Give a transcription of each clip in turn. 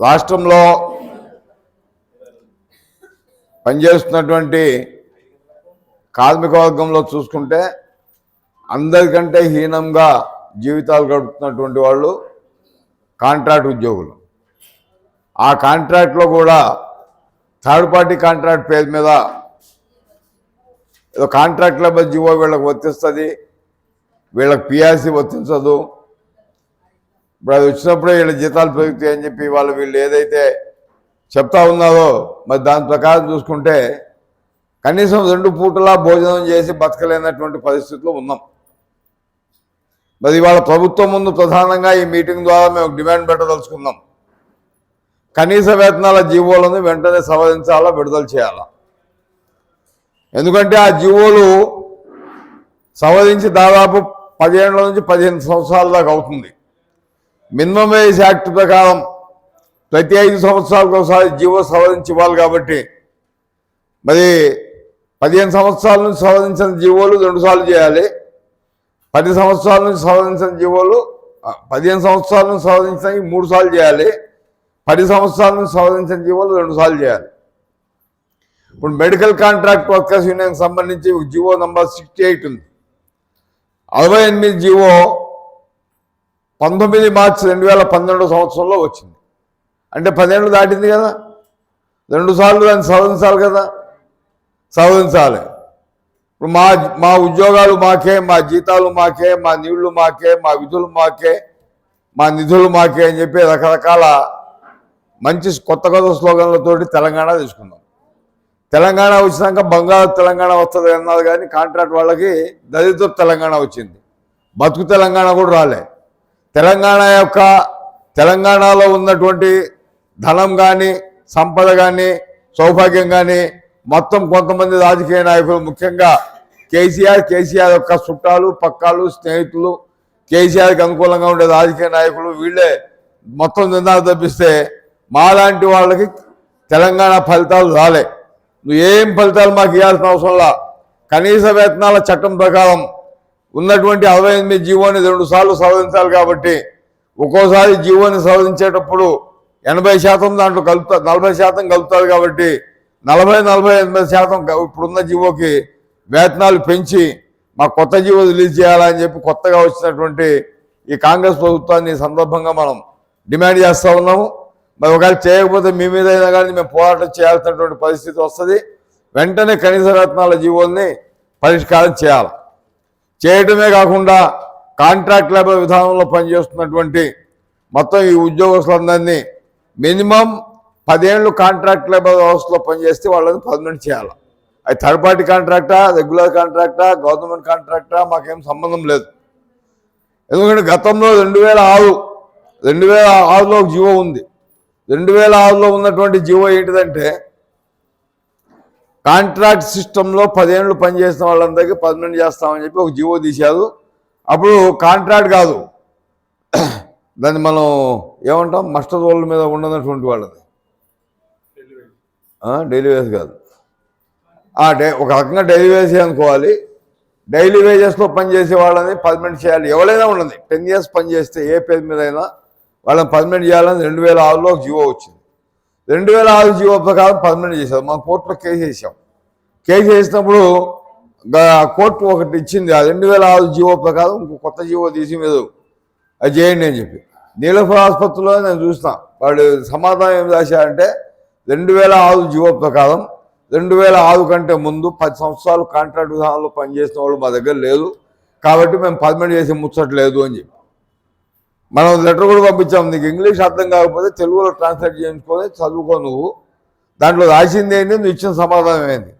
రాష్ట్రంలో పనిచేస్తున్నటువంటి కార్మిక వర్గంలో చూసుకుంటే అందరికంటే హీనంగా జీవితాలు గడుపుతున్నటువంటి వాళ్ళు కాంట్రాక్ట్ ఉద్యోగులు. ఆ కాంట్రాక్ట్లో కూడా థర్డ్ పార్టీ కాంట్రాక్ట్ పేరు మీద ఏదో కాంట్రాక్ట్ లేబర్ జీవో వీళ్ళకి వర్తిస్తుంది వీళ్ళకి పిఆర్సీ వర్తించదు ఇప్పుడు అది వచ్చినప్పుడే వీళ్ళ జీతాలు పెరుగుతాయి అని చెప్పి వాళ్ళు వీళ్ళు ఏదైతే చెప్తా ఉన్నారో మరి దాని ప్రకారం చూసుకుంటే కనీసం రెండు పూటలా భోజనం చేసి బతకలేనటువంటి పరిస్థితిలో ఉన్నాం. మరి ఇవాళ ప్రభుత్వం ముందు ప్రధానంగా ఈ మీటింగ్ ద్వారా మేము డిమాండ్ పెట్టదలుచుకున్నాం. కనీస వేతనాల జీవోలను వెంటనే సవరించాలా విడుదల చేయాలా? ఎందుకంటే ఆ జీవోలు సవరించి దాదాపు పదిహేనుల నుంచి పదిహేను సంవత్సరాల దాకా అవుతుంది. మినిమం వేజ్ యాక్ట్ ప్రకారం ప్రతి ఐదు సంవత్సరాలకు ఒకసారి జీవో సవరించి ఇవ్వాలి కాబట్టి. మరి పదిహేను సంవత్సరాల నుంచి సవరించిన జీవోలు రెండుసార్లు చేయాలి. పది సంవత్సరాల నుంచి సవరించిన జీవోలు పదిహేను సంవత్సరాల నుంచి సవరించడానికి మూడు సార్లు చేయాలి. పది సంవత్సరాల నుంచి సవరించిన జీవోలు రెండు సార్లు చేయాలి. ఇప్పుడు మెడికల్ కాంట్రాక్ట్ వర్కర్స్ యూనియన్కి సంబంధించి జీవో నంబర్ సిక్స్టీ ఎయిట్ ఉంది. అరవై ఎనిమిది జీవో పంతొమ్మిది మార్చి రెండు వేల పన్నెండు సంవత్సరంలో వచ్చింది. అంటే పదేళ్ళు దాటింది కదా. రెండు సార్లు దాన్ని సవరించాలి కదా. సవరించాలి ఇప్పుడు మా మా ఉద్యోగాలు మాకే మా జీతాలు మాకే మా నీళ్ళు మాకే మా విధులు మాకే మా నిధులు మాకే అని చెప్పి రకరకాల మంచి కొత్త కొత్త స్లోగన్లతోటి తెలంగాణ తీసుకున్నాం. తెలంగాణ వచ్చినాక బంగారు తెలంగాణ వస్తుంది అన్నారు కానీ కాంట్రాక్ట్ వాళ్ళకి దళిత తెలంగాణ వచ్చింది. బతుకు తెలంగాణ కూడా రాలే. తెలంగాణ యొక్క తెలంగాణలో ఉన్నటువంటి ధనం కానీ సంపద కానీ సౌభాగ్యం కానీ మొత్తం కొంతమంది రాజకీయ నాయకులు ముఖ్యంగా కేసీఆర్ కేసీఆర్ యొక్క చుట్టాలు పక్కాలు స్నేహితులు కేసీఆర్కి అనుకూలంగా ఉండే రాజకీయ నాయకులు వీళ్ళే మొత్తం నిందాలు తప్పిస్తే మాలాంటి వాళ్ళకి తెలంగాణ ఫలితాలు రాలే. నువ్వు ఏం ఫలితాలు మాకు ఇవ్వాల్సిన అవసరంలా కనీస వేతనాల చట్టం ప్రకారం ఉన్నటువంటి అరవై ఎనిమిది జీవోని రెండు సార్లు సవరించాలి కాబట్టి ఒక్కోసారి జీవోని సవరించేటప్పుడు ఎనభై శాతం దాంట్లో కలుపుతా నలభై శాతం కలుపుతారు కాబట్టి నలభై నలభై ఎనభై శాతం ఇప్పుడున్న జీవోకి వేతనాలు పెంచి మా కొత్త జీవో రిలీజ్ చేయాలని చెప్పి కొత్తగా వచ్చినటువంటి ఈ కాంగ్రెస్ ప్రభుత్వాన్ని సందర్భంగా మనం డిమాండ్ చేస్తూ ఉన్నాము. మరి ఒకవేళ చేయకపోతే మీ మీద అయినా కానీ మేము పోరాటం చేయాల్సినటువంటి పరిస్థితి వస్తుంది. వెంటనే కనీస వేతనాల జీవోల్ని పరిష్కారం చేయాలి. చేయటమే కాకుండా కాంట్రాక్ట్ లేబర్ విధానంలో పనిచేస్తున్నటువంటి మొత్తం ఈ ఉద్యోగస్తులందరినీ మినిమం పదేళ్ళు కాంట్రాక్ట్ లేబర్ వ్యవస్థలో పనిచేస్తే వాళ్ళని పర్మనెంట్ చేయాలి. అది థర్డ్ పార్టీ కాంట్రాక్టా రెగ్యులర్ కాంట్రాక్టా గవర్నమెంట్ కాంట్రాక్టా మాకేం సంబంధం లేదు. ఎందుకంటే గతంలో రెండు వేల ఆరు రెండు వేల ఆరులో ఒక జీవో ఉంది. రెండు వేల ఆరులో ఉన్నటువంటి జీవో ఏంటిదంటే కాంట్రాక్ట్ సిస్టంలో పదిహేనులు పనిచేసిన వాళ్ళందరికీ పర్మనెంట్ చేస్తామని చెప్పి ఒక జీవో తీశారు. అప్పుడు కాంట్రాక్ట్ కాదు. దాన్ని మనం ఏమంటాం? మస్టర్ రోడ్ల మీద ఉన్నటువంటి వాళ్ళది. డైలీ వేస్ కాదు. డే ఒక రకంగా డైలీ వేసే అనుకోవాలి. డైలీ వేజెస్లో పనిచేసే వాళ్ళని పర్మనెంట్ చేయాలి. ఎవరైనా ఉండదు టెన్ ఇయర్స్ పనిచేస్తే ఏ పేరు మీద అయినా వాళ్ళని పర్మనెంట్ చేయాలని రెండు వేల ఆరులో ఒక జీవో వచ్చింది. రెండు వేల ఆరు జీవో ప్రకారం పర్మనెంట్ చేశారు. మా కోర్టులో కేసు వేసాం కేసు వేసినప్పుడు కోర్టు ఒకటి ఇచ్చింది. ఆ రెండు వేల ఆరు జీవో ప్రకారం ఇంకో కొత్త జీవో తీసి మీరు అది చేయండి అని చెప్పి. నీలఫర్ ఆసుపత్రిలో నేను చూసిన. వాడు సమాధానం ఏం రాశారంటే రెండు వేల ఆరు జీవో ప్రకారం రెండు వేల ఆరు కంటే ముందు పది సంవత్సరాలు కాంట్రాక్ట్ విధానంలో పనిచేసిన వాళ్ళు మా దగ్గర లేదు కాబట్టి మేము పర్మనెంట్ చేసి ముచ్చట్లేదు అని చెప్పి. మనం లెటర్ కూడా పంపించాం నీకు ఇంగ్లీష్ అర్థం కాకపోతే తెలుగులో ట్రాన్స్లేట్ చేయించుకొని చదువుకో నువ్వు. దాంట్లో రాసింది ఏంటి నువ్వు ఇచ్చిన సమాధానం ఏంటి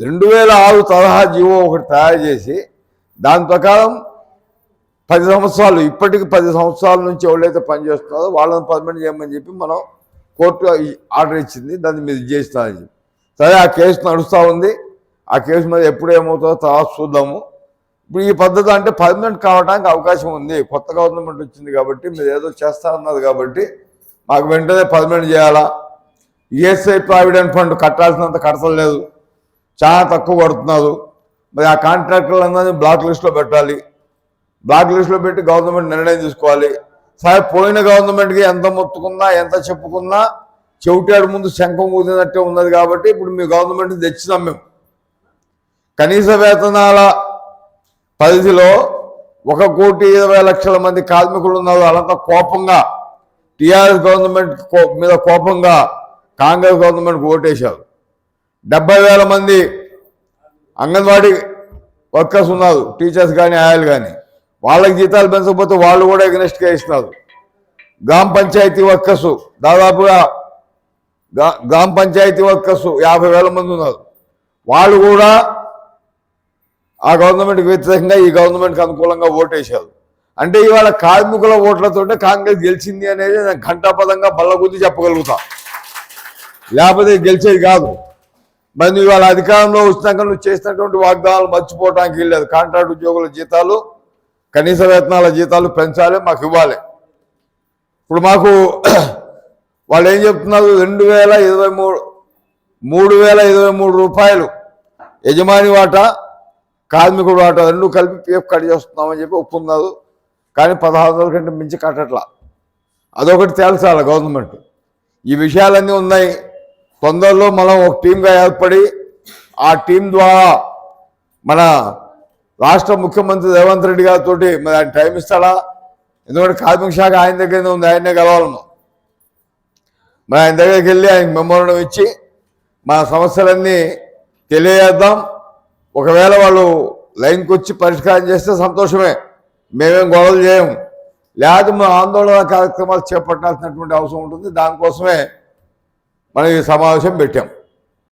రెండు వేల ఆరు తరహా జీవో ఒకటి తయారు చేసి దాని ప్రకారం పది సంవత్సరాలు ఇప్పటికి పది సంవత్సరాల నుంచి ఎవరైతే పనిచేస్తున్నారో వాళ్ళని పర్మనెంట్ చేయమని చెప్పి మనం కోర్టు ఆర్డర్ ఇచ్చింది. దాన్ని మీరు చేస్తానని చెప్పి సరే ఆ కేసు నడుస్తూ ఉంది. ఆ కేసు మీద ఎప్పుడు ఏమవుతుందో తర్వాత చూద్దాము. ఇప్పుడు ఈ పద్ధతి అంటే పర్మనెంట్ కావడానికి అవకాశం ఉంది. కొత్త గవర్నమెంట్ వచ్చింది కాబట్టి మీరు ఏదో చేస్తారన్నది కాబట్టి మాకు వెంటనే పర్మనెంట్ చేయాలా? ఈఎస్ఐ ప్రావిడెంట్ ఫండ్ కట్టాల్సినంత కట్టలేదు చాలా తక్కువ పడుతున్నారు. మరి ఆ కాంట్రాక్టర్లందరినీ బ్లాక్ లిస్ట్లో పెట్టాలి. బ్లాక్ లిస్ట్లో పెట్టి గవర్నమెంట్ నిర్ణయం తీసుకోవాలి. సరే పోయిన గవర్నమెంట్కి ఎంత మొత్తుకున్నా ఎంత చెప్పుకున్నా చెవిటాడు ముందు శంఖం ఊదినట్టే ఉన్నది కాబట్టి ఇప్పుడు మీ గవర్నమెంట్ తెచ్చినాం మేము. కనీస వేతనాల పరిధిలో ఒక కోటి ఇరవై లక్షల మంది కార్మికులు ఉన్నారు. వాళ్ళంతా కోపంగా టీఆర్ఎస్ గవర్నమెంట్ కో- మీద కోపంగా కాంగ్రెస్ గవర్నమెంట్కి ఓటేశారు. డెబ్బై వేల మంది అంగన్వాడీ వర్కర్స్ ఉన్నారు టీచర్స్ కానీ ఆయాలు కానీ వాళ్ళకి జీతాలు పెంచకపోతే వాళ్ళు కూడా ఎగ్నెస్ట్గా ఇస్తున్నారు గ్రామ పంచాయతీ వర్కర్స్ దాదాపుగా గ్రామ పంచాయతీ వర్కర్స్ యాభై వేల మంది ఉన్నారు. వాళ్ళు కూడా ఆ గవర్నమెంట్కి వ్యతిరేకంగా ఈ గవర్నమెంట్కి అనుకూలంగా ఓటేశారు. అంటే ఇవాళ కార్మికుల ఓట్లతోటే కాంగ్రెస్ గెలిచింది అనేది నేను ఘంటాపదంగా బల్లగుద్ది చెప్పగలుగుతా. లేకపోతే గెలిచేది కాదు. మరి నువ్వు ఇవాళ అధికారంలో వచ్చినాక నువ్వు చేసినటువంటి వాగ్దానాలు మర్చిపోవడానికి వెళ్ళలేదు కాంట్రాక్ట్ ఉద్యోగుల జీతాలు కనీస వేతనాల జీతాలు పెంచాలి మాకు ఇవ్వాలి. ఇప్పుడు మాకు వాళ్ళు ఏం చెప్తున్నారు? రెండు వేల ఇరవై మూడు మూడు వేల ఇరవై మూడు రూపాయలు యజమాని వాటా కార్మికుడు వాటా రెండు కలిపి పిఎఫ్ కట్ చేస్తున్నామని చెప్పి ఒప్పుకున్నారు కానీ పదహారు వందల కంటే మించి కట్టట్లా. అదొకటి తేల్చాలి గవర్నమెంట్. ఈ విషయాలన్నీ ఉన్నాయి. తొందరలో మనం ఒక టీంగా ఏర్పడి ఆ టీం ద్వారా మన రాష్ట్ర ముఖ్యమంత్రి రేవంత్ రెడ్డి గారితో మరి ఆయన టైం ఇస్తాడా? ఎందుకంటే కార్మిక శాఖ ఆయన దగ్గరనే ఉంది ఆయనే కలవాలను. మరి ఆయన దగ్గరికి వెళ్ళి ఆయన మెమోరణం ఇచ్చి మా సమస్యలన్నీ తెలియజేద్దాం. ఒకవేళ వాళ్ళు లైన్కి వచ్చి పరిష్కారం చేస్తే సంతోషమే. మేమేం గొడవలు చేయము లేదా మా ఆందోళన కార్యక్రమాలు చేపట్టాల్సినటువంటి అవసరం ఉంటుంది. దానికోసమే మనం ఈ సమావేశం పెట్టాం.